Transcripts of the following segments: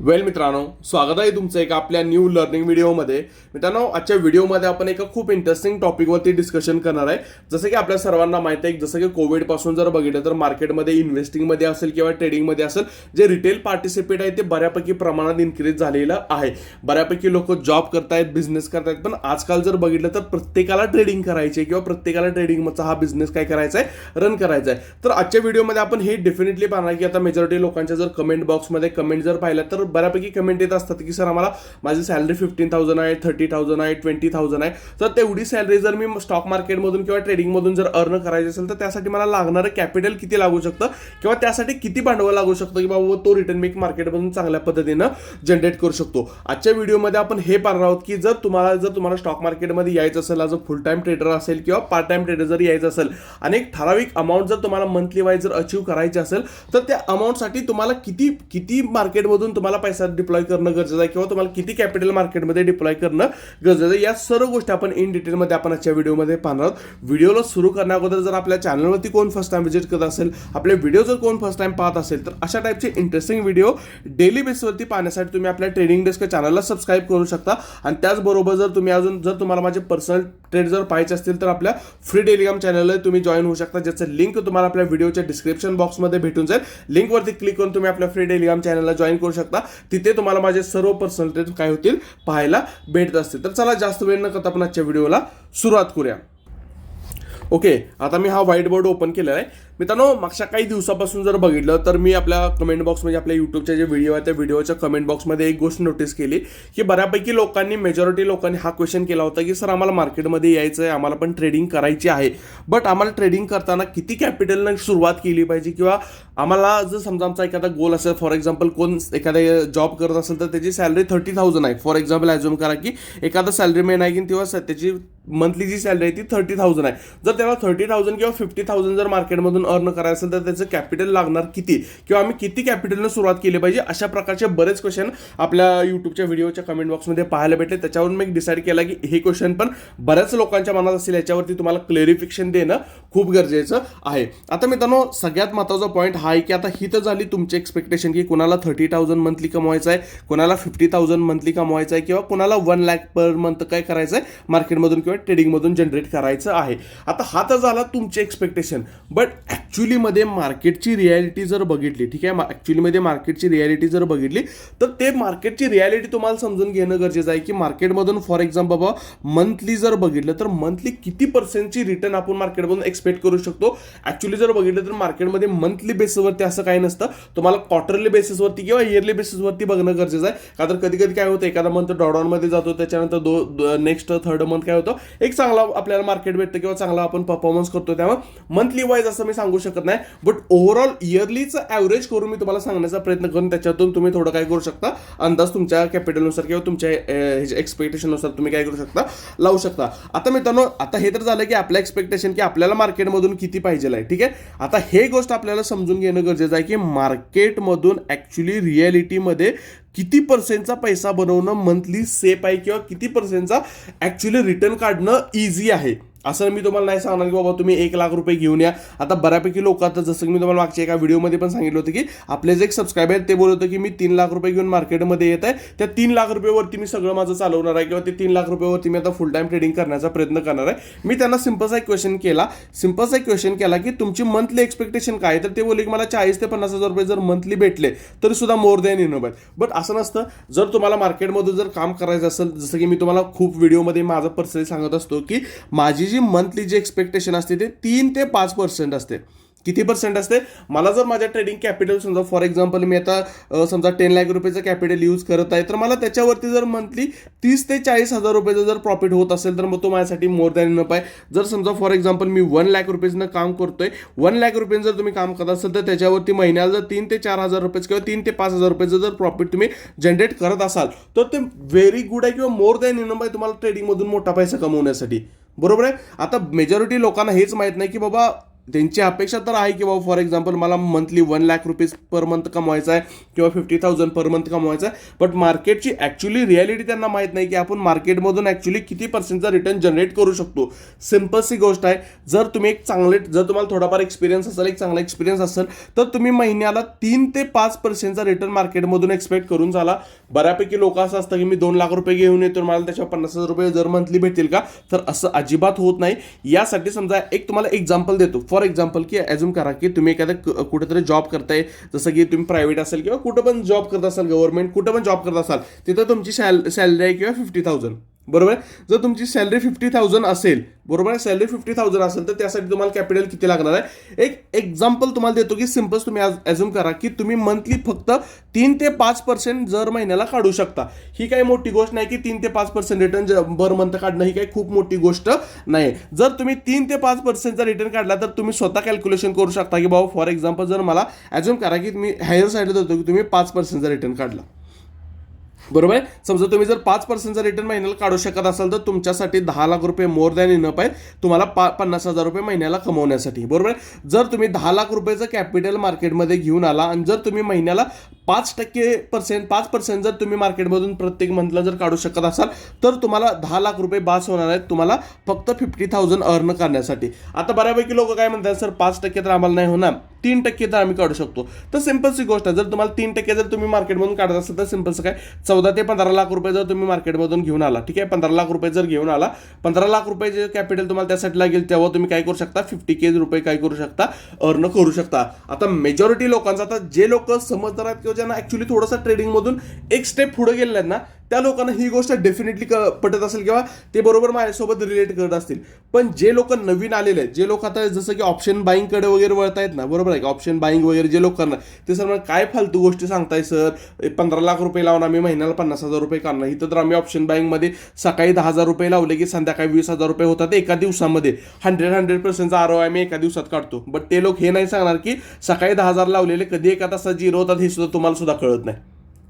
वेल मित्रांनो स्वागत आहे तुमचं एका आपल्या न्यू लर्निंग व्हिडिओमध्ये मित्रांनो आजच्या व्हिडिओमध्ये आपण एका खूप इंटरेस्टिंग टॉपिकवरती डिस्कशन करणार आहे. जसं की आपल्या सर्वांना माहिती आहे जसं की कोविडपासून जर बघितलं तर मार्केटमध्ये इन्व्हेस्टिंगमध्ये असेल किंवा ट्रेडिंगमध्ये असेल जे रिटेल पार्टिसिपेट आहे ते बऱ्यापैकी प्रमाणात इन्क्रीज झालेलं आहे. बऱ्यापैकी लोक जॉब करतायत बिझनेस करतायत पण आजकाल जर बघितलं तर प्रत्येकाला ट्रेडिंग करायची आहे किंवा प्रत्येकाला ट्रेडिंगचा हा बिझनेस काय करायचा आहे रन करायचा आहे तर आजच्या व्हिडिओमध्ये आपण हे डेफिनेटली पाहणार की आता मेजॉरिटी लोकांच्या जर कमेंट बॉक्समध्ये कमेंट जर पाहिलं तर बऱ्यापैकी कमेंट येत असतात की सर आम्हाला माझी सॅलरी फिफ्टीन थाउजंड आहे थर्टी थाउजंड आहे ट्वेंटी थाउजंड आहे. तर तेवढी सॅलरी जर मी स्टॉक मार्केटमधून किंवा ट्रेडिंगमधून जर अर्न करायची असेल तर त्यासाठी मला लागणारं कॅपिटल किती लागू शकतं? किंवा त्यासाठी किती भांडवल लागू शकतं? की बाबा तो रिटर्न मी मार्केटमधून चांगल्या पद्धतीनं जनरेट करू शकतो. आजच्या व्हिडिओमध्ये आपण हे पाहणार आहोत की जर तुम्हाला जर तुम्हाला स्टॉक मार्केटमध्ये यायचं असेल आज फुल टाइम ट्रेडर असेल किंवा पार्ट टाइम ट्रेडर जर यायचं असेल आणि एक ठराविक अमाऊंट जर तुम्हाला मंथली वाईज जर अचीव करायची असेल तर त्या अमाऊंटसाठी तुम्हाला किती किती मार्केटमधून तुम्हाला पैसा डिप्लॉय करणं गरजेचं आहे किंवा तुम्हाला किती कॅपिटल मार्केटमध्ये डिप्लॉय करणं गरजेचं आहे. या सर्व गोष्टी आपण इन डिटेलमध्ये आपण आजच्या व्हिडिओमध्ये पाहणार आहोत. व्हिडिओला सुरू करण्याअगोदर जर आपल्या चॅनलवरती कोण फर्स्ट टाइम व्हिजिट करत असेल आपले व्हिडिओ जर कोण फर्स्ट टाइम पाहत असेल तर अशा टाईपचे इंटरेस्टिंग व्हिडिओ डेली बेसवरती पाहण्यासाठी तुम्ही आपल्या ट्रेडिंग डेस्क चॅनलला सबस्क्राईब करू शकता. आणि त्याचबरोबर जर तुम्ही अजून जर तुम्हाला माझे पर्सनल ट्रेड जर पाहायचे असतील तर आपल्या फ्री टेलिग्राम चॅनलला तुम्ही जॉईन होऊ शकता. ज्याचं लिंक तुम्हाला आपल्या व्हिडिओच्या डिस्क्रिप्शन बॉक्समध्ये भेटून जाईल. लिंकवरती क्लिक करून तुम्ही आपल्या फ्री टेलिग्राम चॅनलला जॉईन करू शकता. तिथे तुम्हाला माझे सर्व पर्सनल ट्रेड काय होतील पाहायला भेटत असतील. तर चला जास्त वेळ न करता आपण आजच्या व्हिडिओला सुरुवात करूया. ओके आता मी हा व्हाईट बोर्ड ओपन केलेला आहे. मित्रांनो मागच्या काही दिवसापासून जर बघितलं तर मी आपल्या कमेंट बॉक्स म्हणजे आपल्या यूट्यूबच्या जे व्हिडिओ आहे त्या व्हिडिओच्या कमेंट बॉक्समध्ये एक गोष्ट नोटीस केली की बऱ्यापैकी लोकांनी मेजॉरिटी लोकांनी हा क्वेश्चन केला होता की सर आम्हाला मार्केटमध्ये यायचं आहे आम्हाला पण ट्रेडिंग करायची आहे. बट आम्हाला ट्रेडिंग करताना किती कॅपिटलनं सुरुवात केली पाहिजे? किंवा आम्हाला जर समजा आमचा एखादा गोल असेल फॉर एक्झाम्पल कोण एखादा जॉब करत असेल तर त्याची सॅलरी थर्टी थाउजंड आहे. फॉर एक्झाम्पल ॲज्युम करा की एखादा सॅलरी मेन आहे की तेव्हा स- त्याची मंथली जी सॅलरी आहे ती थर्टी थाउजंड आहे. जर त्याला थर्टी थाउजंड किंवा फिफ्टी थाउजंड जर मार्केटमधून अर्न करायचं असेल तर त्याचं कॅपिटल लागणार किती? किंवा आम्ही किती कॅपिटलनं सुरुवात केली पाहिजे? अशा प्रकारचे बरेच क्वेश्चन आपल्या यूट्यूबच्या व्हिडिओच्या कमेंट बॉक्समध्ये पाहायला भेटले. त्याच्यावरून मी डिसाईड केला की हे क्वेश्चन पण बऱ्याच लोकांच्या मनात असेल याच्यावरती तुम्हाला क्लेरिफिकेशन देणं खूप गरजेचं आहे. आता मित्रांनो सगळ्यात महत्त्वाचा पॉईंट हा आहे की आता ही तर झाली तुमची एक्सपेक्टेशन की कुणाला थर्टी थाउजंड मंथली कमवायचं आहे कुणाला फिफ्टी थाउजंड मंथली कमवायचं आहे किंवा कुणाला वन लॅक पर मंथ काय करायचं आहे मार्केटमधून किंवा ट्रेडिंगमधून जनरेट करायचं आहे. आता हा तर झाला तुमची एक्सपेक्टेशन बट ॲक्च्युलीमध्ये मार्केटची रियालिटी जर बघितली ठीक आहे? ॲक्च्युलीमध्ये मार्केटची रियालिटी जर बघितली तर ते मार्केटची रियालिटी तुम्हाला समजून घेणं गरजेचं आहे की मार्केटमधून फॉर एक्झाम्पल बाबा मंथली जर बघितलं तर मंथली किती पर्सेंटची रिटर्न आपण मार्केटमधून एक्सपेक्ट करू शकतो? ॲक्च्युली जर बघितलं तर मार्केटमध्ये मंथली बेसिसवरती असं काही नसतं. तुम्हाला क्वार्टरली बेसिसवरती किंवा इयरली बेसिसवरती बघणं गरजेचं आहे. का तर कधी कधी काय होतं एखादा मंथ डॉडॉनमध्ये जातो त्याच्यानंतर दो नेक्स्ट थर्ड मंथ काय होतं? एक चांगला आपल्याला मार्केट भेटतं किंवा चांगला आपण परफॉर्मन्स करतो त्यामुळे. मंथली वाईज असं मी सांगू शकत नाही. बट ओव्हरऑल इयरलीचं ॲव्हरेज करून मी तुम्हाला सांगण्याचा प्रयत्न करून. त्याच्यातून तुम्ही थोडं काय करू शकता. अंदाज तुमच्या कॅपिटलनुसार किंवा तुमच्या एक्सपेक्टेशननुसार तुम्ही काय करू शकता. लावू शकता. आता मित्रांनो आता हे तर झालं की आपलं एक्सपेक्टेशन की आपल्याला मार्केटमधून किती पाहिजे आहे ठीक आहे? आता हे गोष्ट आपल्याला समजून घेणं गरजेचं आहे की मार्केटमधून ॲक्च्युली रियालिटीमध्ये किती पर्सेंटचा पैसा बनवणं मंथली सेफ आहे किंवा किती पर्सेंटचा ॲक्च्युली रिटर्न काढणं इझी आहे. असं मी तुम्हाला नाही सांगणार की बाबा तुम्ही एक लाख रुपये घेऊन या. आता बऱ्यापैकी लोक आता जसं की मी तुम्हाला मागच्या एका व्हिडिओमध्ये पण सांगितलं होतं की आपले जे एक सबस्क्रायबर आहेत ते बोलत होते की मी तीन लाख रुपये घेऊन मार्केटमध्ये येत आहे. त्या तीन लाख रुपयेवरती मी सगळं माझं चालवणार आहे किंवा ते तीन लाख रुपयेवरती मी आता फुल टाईम ट्रेडिंग करण्याचा प्रयत्न करणार आहे. मी त्यांना सिम्पलचा एक क्वेश्चन केला. सिम्पलचा एक क्वेश्चन केला की तुमची मंथली एक्सपेक्टेशन काय आहे? तर ते बोलले की मला चाळीस ते पन्नास हजार रुपये जर मंथली भेटले तरी सुद्धा मोर दॅन इनोब बट असं नसतं. जर तुम्हाला मार्केटमधून जर काम करायचं असेल जसं की मी तुम्हाला खूप व्हिडिओमध्ये माझं पर्सनली सांगत असतो की माझी जी मंथली जी एक्सपेक्टेशन असते ते तीन ते पाच पर्सेंट असते. किती पर्सेंट असते? मला जर माझ्या ट्रेडिंग कॅपिटल समजा फॉर एक्झाम्पल मी आता समजा टेन लाख रुपयेचं कॅपिटल यूज करत आहे तर मला त्याच्यावरती जर मंथली तीस ते चाळीस हजार रुपयाचं जर प्रॉफिट होत असेल तर मग तो माझ्यासाठी मोर दॅन इनफ आहे. जर समजा फॉर एक्झाम्पल मी वन लाख रुपीजनं काम करतोय वन लॅक रुपयेनं जर तुम्ही काम करत असाल तर त्याच्यावरती महिन्याला जर तीन ते चार हजार रुपये किंवा तीन ते पाच हजार रुपयाचं जर प्रॉफिट तुम्ही जनरेट करत असाल तर ते व्हेरी गुड आहे किंवा मोर दॅन इनफ आहे तुम्हाला ट्रेडिंगमधून मोठा पैसा कमवण्यासाठी. बरोबर आहे? आता मेजॉरिटी लोकांना हेच माहीत नाही की बाबा त्यांची अपेक्षा तर आहे की बाबा फॉर एक्झाम्पल मला monthly one lakh rupees per month कमवायचा आहे किंवा फिफ्टी थाउजंड पर मंथ कमवायचा आहे. बट मार्केटची ॲक्च्युली रियालिटी त्यांना माहीत नाही की आपण मार्केटमधून ॲक्च्युली किती पर्सेंटचा रिटर्न जनरेट करू शकतो. सिम्पलची गोष्ट आहे जर तुम्ही एक चांगले जर तुम्हाला थोडाफार एक्सपिरियन्स असेल एक चांगला एक्सपिरियन्स असेल तर तुम्ही महिन्याला तीन ते पाच पर्सेंटचा रिटर्न मार्केटमधून एक्सपेक्ट करून झाला. बऱ्यापैकी लोक असं असतं की मी दोन लाख रुपये घेऊन येतो मला त्याच्यावर पन्नास हजार रुपये जर मंथली भेटतील का? तर असं अजिबात होत नाही. यासाठी समजा एक तुम्हाला एक्झाम्पल देतो. फॉर एक्झाम्पल की अजून करा की तुम्ही एखाद्या कुठेतरी जॉब करताय जसं की तुम्ही प्रायव्हेट असेल किंवा कुठं पण जॉब करत असाल गव्हर्नमेंट कुठं पण जॉब करत असाल तिथं तुमची सॅल सॅलरी आहे किंवा फिफ्टी थाउजंड बरोबर आहे? जर तुमची सॅलरी फिफ्टी थाउजंड असेल बरोबर आहे? सॅलरी फिफ्टी थाउजंड असेल तर त्यासाठी तुम्हाला कॅपिटल किती लागणार आहे? एक एक्झाम्पल तुम्हाला देतो की सिंपल तुम्ही ॲझ्युम करा की तुम्ही मंथली फक्त तीन ते पाच पर्सेंट जर महिन्याला काढू शकता. ही काही मोठी गोष्ट नाही की तीन ते पाच पर्सेंट रिटर्न बर मंथ काढणं ही काही खूप मोठी गोष्ट नाही. जर तुम्ही तीन ते पाच पर्सेंटचा रिटर्न काढला तर तुम्ही स्वतः कॅल्क्युलेशन करू शकता की बाबा फॉर एक्झाम्पल जर मला ॲझ्युम करा की तुम्ही हायर साईडला देतो की तुम्ही पाच पर्सेंटचा रिटर्न काढला. बरोबर आहे? समजा तुम्ही जर पाच पर्सेंटचा रिटर्न महिन्याला काढू शकत असाल तर तुमच्यासाठी दहा लाख रुपये मोर दॅन इनप आहे तुम्हाला पा पन्नास हजार रुपये महिन्याला कमवण्यासाठी. बरोबर आहे? जर तुम्ही दहा लाख रुपयाचं कॅपिटल मार्केटमध्ये घेऊन आला आणि जर तुम्ही महिन्याला पाच टक्के पर्सेंट पाच पर्सेंट जर तुम्ही मार्केटमधून प्रत्येक मंथला जर काढू शकत असाल तर तुम्हाला दहा लाख रुपये बास होणार आहेत तुम्हाला फक्त फिफ्टी थाउजंड अर्न करण्यासाठी. आता बऱ्यापैकी लोक काय म्हणतात सर पाच टक्के तर आम्हाला नाही होणार. तीन टक्के तर आम्ही काढू शकतो. तर सिम्पलची गोष्ट आहे जर तुम्हाला तीन टक्के जर तुम्ही मार्केटमधून काढत असाल तर सिम्पलचं काय? चौदा ते पंधरा लाख रुपये जर तुम्ही मार्केटमधून घेऊन आला ठीक आहे? पंधरा लाख रुपये जर घेऊन आला पंधरा लाख रुपये जे कॅपिटल तुम्हाला त्यासाठी लागेल तेव्हा तुम्ही काय करू शकता? फिफ्टी के रुपये काय करू शकता? अर्न करू शकता. आता मेजॉरिटी लोकांचा आता जे लोक समजदार आहेत किंवा ज्यांना ऍक्च्युली थोडंसं ट्रेडिंगमधून एक स्टेप पुढे गेलेले ना त्या लोकांना ही गोष्ट डेफिनेटली क पटत असेल किंवा ते बरोबर माझ्यासोबत रिलेट करत असतील. पण जे लोक नवीन आलेले आहेत जे लोक आता जसं की ऑप्शन बाईंगकडे वगैरे वळतायत ना बरोबर आहे ऑप्शन बाईंग वगैरे जे लोक करणार ते सर मला काय फालतू गोष्टी सांगताय सर? पंधरा लाख रुपये लावून आम्ही महिन्याला पन्नास हजार रुपये काढणार. इथं तर आम्ही ऑप्शन बाईंगमध्ये सकाळी दहा हजार रुपये लावले की संध्याकाळी वीस हजार रुपये होतात एका दिवसामध्ये. हंड्रेड हंड्रेड पर्सेंटचा आरो आम्ही एका दिवसात काढतो. बट ते लोक हे नाही सांगणार की सकाळी दहा हजार लावलेले कधी एका तासात झिरो होतात हे सुद्धा तुम्हाला सुद्धा कळत नाही.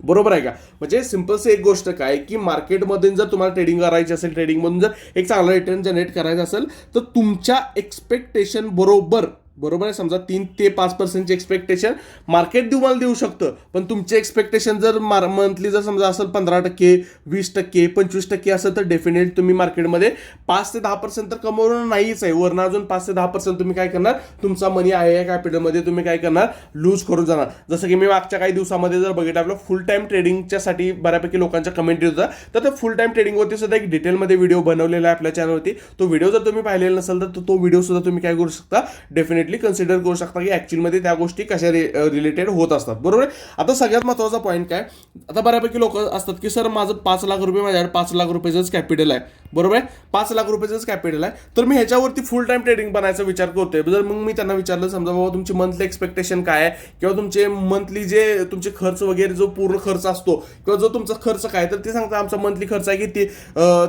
बरोबर आहे का? म्हणजे सिम्पलचं एक गोष्ट काय की मार्केटमध्ये जर तुम्हाला ट्रेडिंग करायची असेल ट्रेडिंगमधून जर एक चांगला रिटर्न जनरेट करायचा असेल तर तुमच्या एक्सपेक्टेशन बरोबर बरोबर आहे? समजा तीन ते पाच पर्सेंटचे एक्सपेक्टेशन मार्केट देऊ मला देऊ शकतं. पण तुमचे एक्सपेक्टेशन जर मार मंथली जर समजा असेल पंधरा टक्के वीस टक्के पंचवीस टक्के असेल तर डेफिनेट तुम्ही मार्केटमध्ये पाच ते दहा पर्सेंट तर कमवणं नाहीच आहे. वरनं अजून पाच ते दहा पर्सेंट तुम्ही काय करणार? तुमचा मनी आहे या कॅपिटलमध्ये तुम्ही काय करणार? लूज करून जाणार. जसं की मी मागच्या काही दिवसामध्ये जर बघितलं आपलं फुल टाईम ट्रेडिंगच्यासाठी बऱ्यापैकी लोकांच्या कमेंट येत होता तर ते फुल टाईम ट्रेडिंगवरती सुद्धा एक डिटेलमध्ये व्हिडिओ बनवलेला आहे आपल्या चॅनलवरती तो व्हिडिओ जर तुम्ही पाहिलेला नसेल तर तो व्हिडिओ सुद्धा तुम्ही काय करू शकता? डेफिनेट डेफिनेटली कन्सिडर करू शकता की ॲक्च्युअलमध्ये त्या गोष्टी कशा रिलेटेड होत असतात. बरोबर आहे? आता सगळ्यात महत्त्वाचा पॉईंट काय? आता बऱ्यापैकी लोक असतात की सर माझं पाच लाख रुपये माझ्याकडे पाच लाख रुपयाचंच कॅपिटल आहे. बरोबर आहे? पाच लाख रुपयाचंच कॅपिटल आहे. तर मी ह्याच्यावरती फुल टाईम ट्रेडिंग बनायचा विचार करतोय. जर मग मी त्यांना विचारलं समजा बाबा तुमची मंथली एक्सपेक्टेशन काय आहे? किंवा तुमचे मंथली जे तुमचे खर्च वगैरे जो पूर्ण खर्च असतो किंवा जो तुमचा खर्च काय तर ते सांगता आमचा मंथली खर्च आहे की ती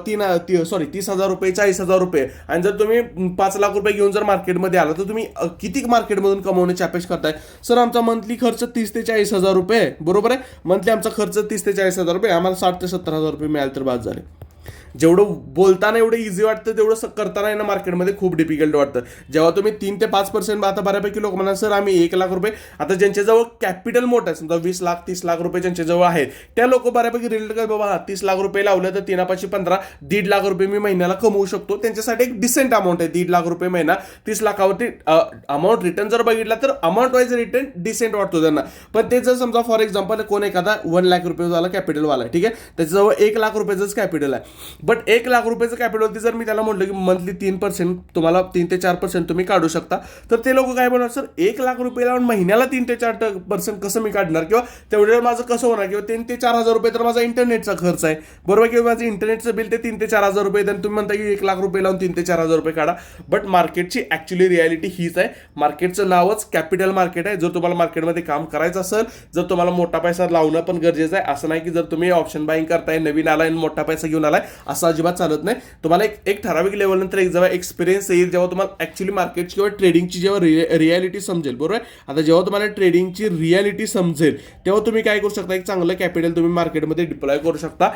तीन सॉरी तीस हजार रुपये चाळीस हजार रुपये. आणि जर तुम्ही पाच लाख रुपये घेऊन जर मार्केटमध्ये आला तर तुम्ही किती मार्केटमधून कमवण्याची अपेक्षा करताय? सर आमचा मंथली खर्च तीस ते चाळीस हजार रुपये बरोबर आहे? मंथली आमचा खर्च तीस ते चाळीस हजार रुपये आम्हाला साठ ते सत्तर हजार रुपये मिळाले तर बाद झाले. जेवढं बोलताना एवढं इझी वाटतं तेवढं स- करताना आहे ना मार्केटमध्ये खूप डिफिकल्ट वाटतं. जेव्हा तुम्ही तीन ते पाच पर्सेंट आता बऱ्यापैकी लोक म्हणा सर आम्ही एक लाख रुपये आता ज्यांच्याजवळ कॅपिटल मोठं आहे समजा वीस लाख तीस लाख रुपये ज्यांच्याजवळ आहे त्या लोक बऱ्यापैकी रिलेट कर बाबा हा, तीस लाख रुपये लावलं तर तीनापाशी पंधरा दीड लाख रुपये मी महिन्याला कमवू शकतो. त्यांच्यासाठी एक डिसेंट अमाऊंट आहे दीड लाख रुपये महिना. तीस लाखावरती अमाऊंट रिटर्न जर बघितला तर अमाऊंट वाईज रिटर्न डिसेंट वाटतो त्यांना. पण ते जर समजा फॉर एक्झाम्पल कोण एखादा वन लाख रुपयेवाला कॅपिटलवाला ठीक आहे? त्याच्याजवळ एक लाख रुपयाचंच कॅपिटल आहे. बट एक लाख रुपयाचं कॅपिटलवरती जर मी त्याला म्हटलं की मंथली तीन पर्सेंट तुम्हाला तीन ते चार पर्सेंट तुम्ही काढू शकता तर ते लोक काय म्हणणार सर एक लाख रुपये लावून महिन्याला तीन ते चार पर्सेंट कसं मी काढणार? किंवा तेवढ्या माझं कसं होणार? किंवा तीन ते चार हजार रुपये तर माझा इंटरनेटचा खर्च आहे. बरोबर? किंवा माझं इंटरनेटचं बिल ते तीन ते चार हजार रुपये तर तुम्ही म्हणता की एक लाख रुपये लावून तीन ते चार हजार रुपये काढा. बट मार्केटची ॲक्च्युली रियालिटी हीच आहे. मार्केटचं नावच कॅपिटल मार्केट आहे. जर तुम्हाला मार्केटमध्ये काम करायचं असेल जर तुम्हाला मोठा पैसा लावणं पण गरजेचं आहे. असं नाही की जर तुम्ही ऑप्शन बाईंग करताय नवीन आलाय आणि मोठा पैसा घेऊन आलाय असं अजिबात चालत नाही. तुम्हाला एक एक ठराविक लेवल नंतर एक जेव्हा एक्सपिरियन्स येईल जेव्हा तुम्हाला ॲक्च्युली मार्केटची किंवा ट्रेडिंगची जेव्हा रियालिटी समजेल बरोबर? आहे? आता जेव्हा तुम्हाला ट्रेडिंगची रियालिटी समजेल तेव्हा तुम्ही काय करू शकता? एक चांगलं कॅपिटल तुम्ही मार्केटमध्ये डिप्लॉय करू शकता.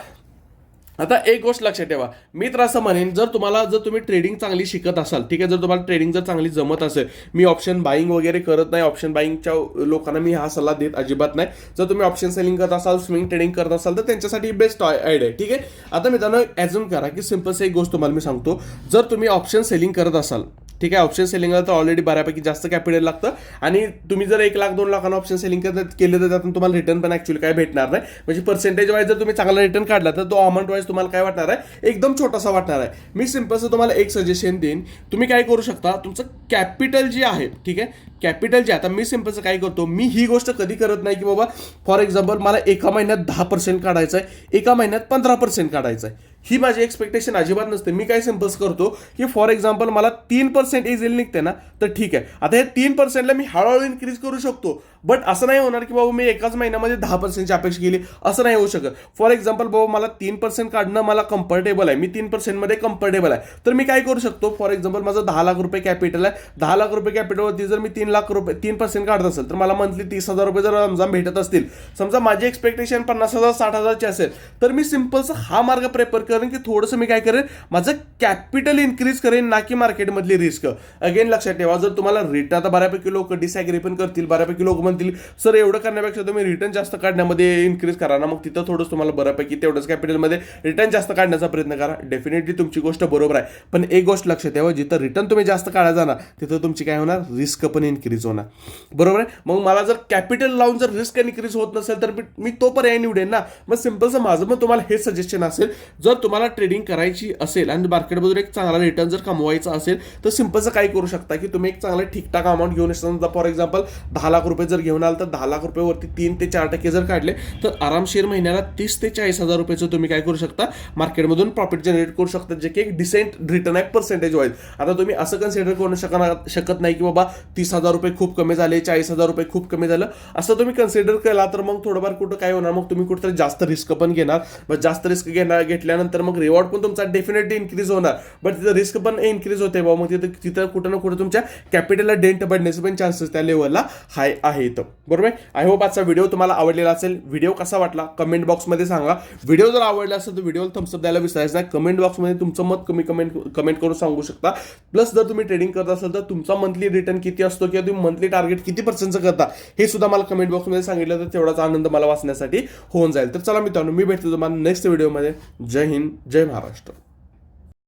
आता एक गोष्ट लक्षात ठेवा. मी तर असं म्हणेन जर तुम्हाला जर तुम्ही ट्रेडिंग चांगली शिकत असाल ठीक आहे जर तुम्हाला ट्रेडिंग जर चांगली जमत असेल मी ऑप्शन बाईंग वगैरे करत नाही ऑप्शन बाईंगच्या लोकांना मी हा सल्ला देत अजिबात नाही. जर तुम्ही ऑप्शन सेलिंग करत असाल स्विंग ट्रेडिंग करत असाल तर त्यांच्यासाठी बेस्ट आयडिया आहे ठीक आहे? आता मित्रांनो ॲज्युम करा की सिंपल एक गोष्ट तुम्हाला मी सांगतो. जर तुम्ही ऑप्शन सेलिंग करत असाल ठीक आहे ऑप्शन सेलिंगला तर ऑलरेडी बऱ्यापैकी जास्त कॅपिटल लागतं. आणि तुम्ही जर एक लाख दोन लाखांना ऑप्शन सेलिंग केलं तर त्यातून तुम्हाला रिटर्न पण ऍक्च्युअली काय भेटणार नाही. म्हणजे पर्सेंटेज वाईज जर तुम्ही चांगला रिटर्न काढला तर तो अमाऊंट वाईज तुम्हाला काय वाटणार आहे? एकदम छोटासा वाटणार आहे. मी सिम्पलचं तुम्हाला एक सजेशन देईन. तुम्ही काय करू शकता तुमचं कॅपिटल जे आहे ठीक आहे? कॅपिटल जे आता मी सिम्पलचं काय करतो मी ही गोष्ट कधी करत नाही की बाबा फॉर एक्झाम्पल मला एका महिन्यात दहा पर्सेंट काढायचं आहे एका महिन्यात पंधरा पर्सेंट काढायचं आहे ही माझी एक्सपेक्टेशन अजिबात नसते. मी काय सिम्पल्स करतो की फॉर एक्झाम्पल मला तीन पर्सेंट इझिली निघते ना तर ठीक आहे. आता हे तीन पर्सेंटला मी हळूहळू इन्क्रीज करू शकतो. बट असं नाही होणार की बाबा मी एकाच महिन्यामध्ये दहा पर्सेंटची अपेक्षा केली. असं नाही होऊ शकत. फॉर एक्झाम्पल बाबा मला तीन पर्सेंट काढणं मला कम्फर्टेबल आहे. मी तीन पर्सेंटमध्ये कम्फर्टेबल आहे. तर मी काय करू शकतो? फॉर एक्झाम्पल माझं दहा लाख रुपये कॅपिटल आहे. दहा लाख रुपये कॅपिटलवरती जर मी तीन लाख रुपये तीन पर्सेंट काढत असेल तर मला मंथली तीस हजार रुपये जर रमजान भेटत असतील समजा माझी एक्सपेक्टेशन पन्नास हजार साठ हजारची असेल तर मी सिम्पलचा हा मार्ग प्रेफर करेन की थोडंसं मी काय करेन माझं कॅपिटल इन्क्रीज करेन ना की मार्केटमधली रिस्क अगेन लक्षात ठेवा जर तुम्हाला रिटर्न आता बऱ्यापैकी लोक डिसॅग्री पण करतील बऱ्यापैकी लोक म्हणतील सर एवढं करण्यापेक्षा तुम्ही रिटर्न जास्त काढण्यामध्ये इन्क्रीज करा ना मग तिथं थोडंसं तुम्हाला बऱ्यापैकी तेवढंच कॅपिटलमध्ये रिटर्न जास्त काढण्याचा प्रयत्न करा. डेफिनेटली तुमची गोष्ट बरोबर आहे. पण एक गोष्ट लक्षात ठेवा जिथं रिटर्न तुम्ही जास्त काढा जाणार तिथं तुमची काय होणार? रिस्क पण इन्क्रीज होणार. बरोबर आहे? मग मला जर कॅपिटल लावून जर रिस्क इन्क्रीज होत नसेल तर मी- मी तो पर्याय निवडेन ना. मग सिम्पलचं माझं मग तुम्हाला हे सजेशन असेल जर तुम्हाला ट्रेडिंग करायची असेल आणि मार्केटमधून एक चांगला रिटर्न जर कमवायचा असेल तर सिम्पलचं काय करू शकता की तुम्ही एक चांगलं ठीकठाक अमाऊंट घेऊन समजा फॉर एक्झाम्पल दहा लाख रुपये जर घेऊन आल तर दहा लाख रुपयेवरती तीन ते चार टक्के जर काढले तर आरामशीर महिन्याला तीस ते चाळीस हजार रुपयाचं तुम्ही काय करू शकता? मार्केटमधून प्रॉफिट जनरेट करू शकता जे की एक डिसेंट रिटर्न आहे पर्सेंटेज वाईज आता तुम्ही असं कन्सिडर करू शकणार शकत नाही की बाबा तीस हजार रुपये खूप कमी झाले चाळीस हजार रुपये खूप कमी झालं. असं तुम्ही कन्सिडर केला तर मग थोडंफार कुठं काय होणार? मग तुम्ही कुठेतरी जास्त रिस्क पण घेणार. मग जास्त रिस्क घेणार घेतल्यानंतर तर मग रिवॉर्ड पण तुमचा डेफिनेटली इन्क्रीज होणार. बट तिथं रिस्क पण इन्क्रीज होते बाबा मग तिथं तिथं कुठं ना कुठं तुमच्या कॅपिटलला डेंट पडण्याचे पण चान्सेस त्या लेवलला हाय आहेत. बरोबर आय होप आजचा व्हिडिओ तुम्हाला आवडलेला असेल. व्हिडिओ कसा वाटला? कमेंट बॉक्समध्ये सांगा. व्हिडिओ जर आवडला असेल तर व्हिडिओला थम्सअप द्यायला विसरायचं नाही. कमेंट बॉक्समध्ये तुमचं मत कमी कमेंट कमेंट करून सांगू शकता. प्लस जर तुम्ही ट्रेडिंग करत असाल तर तुमचा मंथली रिटर्न किती असतो किंवा तुम्ही मंथली टार्गेट किती पर्सेंटचं करता हे सुद्धा मला कमेंट बॉक्समध्ये सांगितलं तर तेवढाच आनंद मला वाचण्यासाठी होऊन जाईल. तर चला मित्रांनो मी भेटतो तुम्हाला नेक्स्ट व्हिडिओमध्ये जय हिंद. जय महाराष्ट्र.